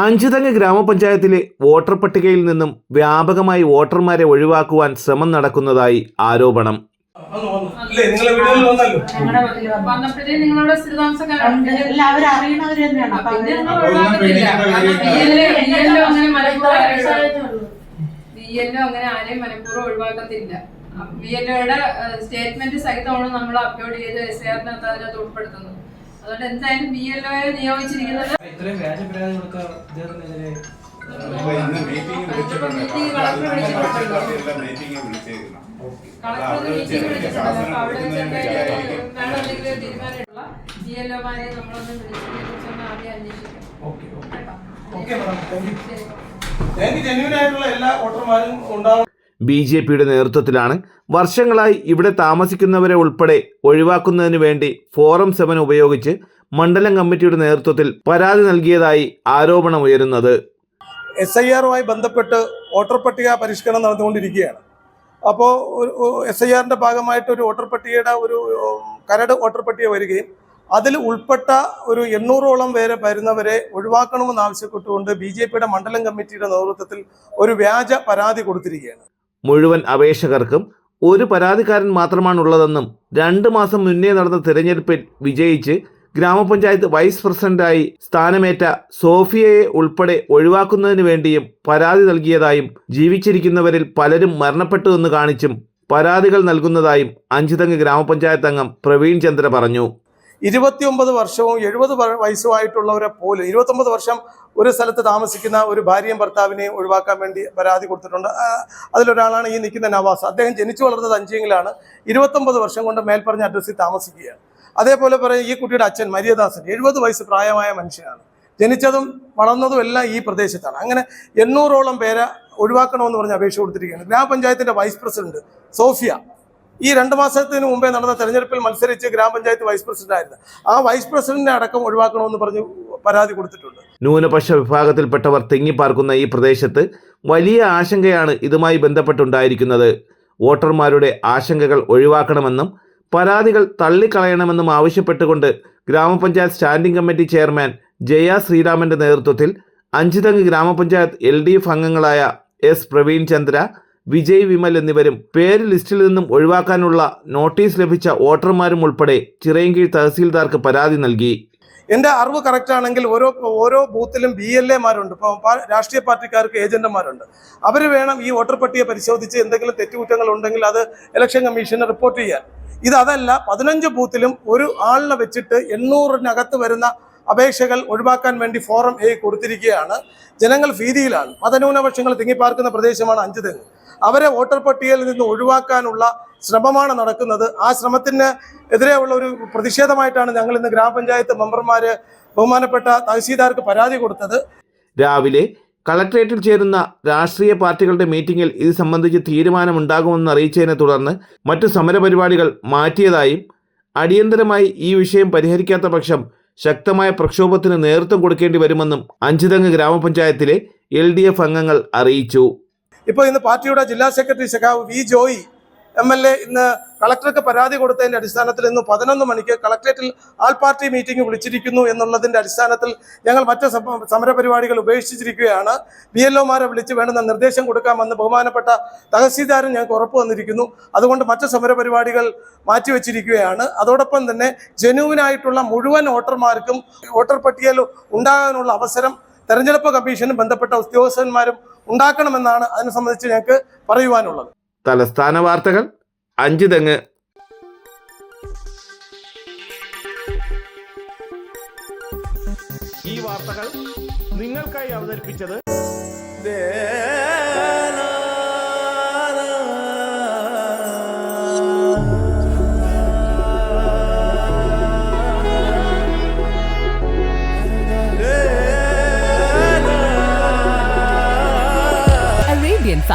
അഞ്ചുതങ്ങ് ഗ്രാമപഞ്ചായത്തിലെ വോട്ടർ പട്ടികയിൽ നിന്നും വ്യാപകമായി വോട്ടർമാരെ ഒഴിവാക്കുവാൻ ശ്രമം നടക്കുന്നതായി ആരോപണം. അങ്ങനെ ആരെയും മനഃപൂർവം ഒഴിവാക്കത്തില്ല. ബി എൽ സ്റ്റേറ്റ്മെന്റ് സഹിതമാണ് നമ്മൾ അപ്ലോഡ് ചെയ്ത് എസ് ആറിനകത്ത് അതിനകത്ത് ഉൾപ്പെടുത്തുന്നത്. അതുകൊണ്ട് എന്തായാലും ബി എൽ ഒയെ നിയോഗിച്ചിരിക്കുന്നത് ഇത്രയും വ്യാജ പരാതി കൊടുക്കാൻ ഇദ്ദേഹത്തിനെതിരെ ബി എൽ ഒമാരെ നമ്മളൊന്ന് വിളിച്ചതിനെ കുറിച്ചൊന്ന് ആദ്യം okay okay. Okay madam. Thank you എല്ലാ വോട്ടർമാരും ഉണ്ടാവും ബി ജെ പിയുടെ നേതൃത്വത്തിലാണ് വർഷങ്ങളായി ഇവിടെ താമസിക്കുന്നവരെ ഉൾപ്പെടെ ഒഴിവാക്കുന്നതിന് വേണ്ടി ഫോറം സെവൻ ഉപയോഗിച്ച് മണ്ഡലം കമ്മിറ്റിയുടെ നേതൃത്വത്തിൽ പരാതി നൽകിയതായി ആരോപണമുയരുന്നത് എസ് ഐ ആറുമായി ബന്ധപ്പെട്ട് വോട്ടർ പട്ടിക പരിഷ്കരണം നടന്നുകൊണ്ടിരിക്കുകയാണ്. അപ്പോൾ എസ് ഐ ആറിന്റെ ഭാഗമായിട്ട് ഒരു വോട്ടർ പട്ടികയുടെ ഒരു കരട് വോട്ടർ പട്ടിക വരികയും അതിൽ ഉൾപ്പെട്ട ഒരു എണ്ണൂറോളം പേരെ വരുന്നവരെ ഒഴിവാക്കണമെന്ന് ആവശ്യപ്പെട്ടുകൊണ്ട് ബി ജെ പിയുടെ മണ്ഡലം കമ്മിറ്റിയുടെ നേതൃത്വത്തിൽ ഒരു വ്യാജ പരാതി കൊടുത്തിരിക്കുകയാണ്. മുഴുവൻ അപേക്ഷകർക്കും ഒരു പരാതിക്കാരൻ മാത്രമാണുള്ളതെന്നും രണ്ട് മാസം മുന്നേ നടന്ന തിരഞ്ഞെടുപ്പിൽ വിജയിച്ച് ഗ്രാമപഞ്ചായത്ത് വൈസ് പ്രസിഡന്റായി സ്ഥാനമേറ്റ സോഫിയയെ ഉൾപ്പെടെ ഒഴിവാക്കുന്നതിന് വേണ്ടിയും പരാതി നൽകിയതായും ജീവിച്ചിരിക്കുന്നവരിൽ പലരും മരണപ്പെട്ടുവെന്ന് കാണിച്ചും പരാതികൾ നൽകുന്നതായും അഞ്ചുതങ്ങ് ഗ്രാമപഞ്ചായത്ത് അംഗം പ്രവീൺ ചന്ദ്ര പറഞ്ഞു. ഇരുപത്തിയൊമ്പത് വർഷവും എഴുപത് വയസ്സുമായിട്ടുള്ളവരെ പോലും ഇരുപത്തൊമ്പത് വർഷം ഒരു സ്ഥലത്ത് താമസിക്കുന്ന ഒരു ഭാര്യയും ഭർത്താവിനെയും ഒഴിവാക്കാൻ വേണ്ടി പരാതി കൊടുത്തിട്ടുണ്ട്. അതിലൊരാളാണ് ഈ നിൽക്കുന്ന നവാസ്. അദ്ദേഹം ജനിച്ചു വളർന്നത് അഞ്ചെങ്കിലാണ് ഇരുപത്തൊമ്പത് വർഷം കൊണ്ട് മേൽപ്പറഞ്ഞ അഡ്രസ്സിൽ താമസിക്കുകയാണ്. അതേപോലെ പറയും ഈ കുട്ടിയുടെ അച്ഛൻ മര്യദാസൻ എഴുപത് വയസ്സ് പ്രായമായ മനുഷ്യനാണ്. ജനിച്ചതും വളർന്നതും എല്ലാം ഈ പ്രദേശത്താണ്. അങ്ങനെ എണ്ണൂറോളം പേരെ ഒഴിവാക്കണമെന്ന് പറഞ്ഞ് അപേക്ഷ കൊടുത്തിരിക്കുകയാണ്. ഗ്രാമപഞ്ചായത്തിന്റെ വൈസ് പ്രസിഡന്റ് സോഫിയ ഈ രണ്ട് മാസത്തിന് മുമ്പേ നടന്ന തെരഞ്ഞെടുപ്പിൽ മത്സരിച്ച് ഗ്രാമപഞ്ചായത്ത് വൈസ് പ്രസിഡന്റ് ആയിരുന്നു. ആ വൈസ് പ്രസിഡന്റിനെ അടക്കം ഒഴിവാക്കണമെന്ന് പറഞ്ഞ് പരാതി കൊടുത്തിട്ടുണ്ട്. ന്യൂനപക്ഷ വിഭാഗത്തിൽപ്പെട്ടവർ തിങ്ങിപ്പാർക്കുന്ന ഈ പ്രദേശത്ത് വലിയ ആശങ്കയാണ് ഇതുമായി ബന്ധപ്പെട്ടുണ്ടായിരിക്കുന്നത്. വോട്ടർമാരുടെ ആശങ്കകൾ ഒഴിവാക്കണമെന്നും പരാതികൾ തള്ളിക്കളയണമെന്നും ആവശ്യപ്പെട്ടുകൊണ്ട് ഗ്രാമപഞ്ചായത്ത് സ്റ്റാൻഡിംഗ് കമ്മിറ്റി ചെയർമാൻ ജയ ശ്രീരാമന്റെ നേതൃത്വത്തിൽ Anchuthengu grama panchayat L D F അംഗങ്ങളായ എസ് പ്രവീൺ ചന്ദ്ര വിജയ് വിമൽ എന്നിവരും പേര് ലിസ്റ്റിൽ നിന്നും ഒഴിവാക്കാനുള്ള നോട്ടീസ് ലഭിച്ച വോട്ടർമാരും ഉൾപ്പെടെ ചിറയൻകീഴ് തഹസീൽദാർക്ക് പരാതി നൽകി. എന്റെ അറിവ് കറക്റ്റ് ആണെങ്കിൽ ഓരോ ഓരോ ബൂത്തിലും ബി എൽ എമാരുണ്ട് ഇപ്പോൾ രാഷ്ട്രീയ പാർട്ടിക്കാർക്ക് ഏജന്റുമാരുണ്ട്. അവർ വേണം ഈ വോട്ടർ പട്ടിക പരിശോധിച്ച് എന്തെങ്കിലും തെറ്റുകുറ്റങ്ങൾ ഉണ്ടെങ്കിൽ അത് ഇലക്ഷൻ കമ്മീഷന് റിപ്പോർട്ട് ചെയ്യാൻ. ഇത് അതല്ല പതിനഞ്ച് ബൂത്തിലും ഒരു ആളിനെ വെച്ചിട്ട് എണ്ണൂറിനകത്ത് വരുന്ന അപേക്ഷകൾ ഒഴിവാക്കാൻ വേണ്ടി ഫോറം എ കൊടുത്തിരിക്കുകയാണ്. ജനങ്ങൾ ഭീതിയിലാണ്. മതന്യൂനപക്ഷങ്ങൾ തിങ്ങിപ്പാർക്കുന്ന പ്രദേശമാണ് അഞ്ച് തെങ്ങ് അവരെ വോട്ടർ പട്ടികയിൽ നിന്ന് ഒഴിവാക്കാനുള്ള ശ്രമമാണ് നടക്കുന്നത്. ആ ശ്രമത്തിന് എതിരെയുള്ള ഒരു പ്രതിഷേധമായിട്ടാണ് ഞങ്ങൾ ഇന്ന് ഗ്രാമപഞ്ചായത്ത് മെമ്പർമാര് ബഹുമാനപ്പെട്ട തഹസീൽദാർക്ക് പരാതി കൊടുത്തത്. രാവിലെ കളക്ട്രേറ്റിൽ ചേരുന്ന രാഷ്ട്രീയ പാർട്ടികളുടെ മീറ്റിംഗിൽ ഇത് സംബന്ധിച്ച് തീരുമാനമുണ്ടാകുമെന്ന് അറിയിച്ചതിനെ തുടർന്ന് മറ്റു സമരപരിപാടികൾ മാറ്റിയതായും അടിയന്തരമായി ഈ വിഷയം പരിഹരിക്കാത്ത പക്ഷം ശക്തമായ പ്രക്ഷോഭത്തിന് നേതൃത്വം കൊടുക്കേണ്ടി വരുമെന്നും അഞ്ചുതങ്ങ് ഗ്രാമപഞ്ചായത്തിലെ എൽ ഡി എഫ് അംഗങ്ങൾ അറിയിച്ചു. ഇപ്പോൾ ഇന്ന് പാർട്ടിയുടെ ജില്ലാ സെക്രട്ടറി സഖാവ് V Joy M L A ഇന്ന് കളക്ടർക്ക് പരാതി കൊടുത്തതിന്റെ അടിസ്ഥാനത്തിൽ ഇന്ന് പതിനൊന്ന് മണിക്ക് കളക്ടറേറ്റിൽ ആൾ പാർട്ടി മീറ്റിംഗ് വിളിച്ചിരിക്കുന്നു എന്നുള്ളതിന്റെ അടിസ്ഥാനത്തിൽ ഞങ്ങൾ മറ്റ് സമരപരിപാടികൾ ഉപേക്ഷിച്ചിരിക്കുകയാണ്. ബി എൽ ഒമാരെ വിളിച്ച് വേണ്ടുന്ന നിർദ്ദേശം കൊടുക്കാമെന്ന് ബഹുമാനപ്പെട്ട തഹസീൽദാരും ഞങ്ങൾക്ക് ഉറപ്പ് വന്നിരിക്കുന്നു അതുകൊണ്ട് മറ്റ് സമരപരിപാടികൾ മാറ്റിവെച്ചിരിക്കുകയാണ്. അതോടൊപ്പം തന്നെ ജനുവിനായിട്ടുള്ള മുഴുവൻ വോട്ടർമാർക്കും വോട്ടർ പട്ടികയിൽ ഉണ്ടാകാനുള്ള അവസരം തെരഞ്ഞെടുപ്പ് കമ്മീഷനും ബന്ധപ്പെട്ട ഉദ്യോഗസ്ഥന്മാരും ഉണ്ടാക്കണമെന്നാണ് അതിനെ സംബന്ധിച്ച് ഞങ്ങൾക്ക് പറയുവാനുള്ളത്. തലസ്ഥാന വാർത്തകൾ അഞ്ച് തെങ്ങ്. ഈ വാർത്തകൾ നിങ്ങൾക്കായി അവതരിപ്പിച്ചത് Arabian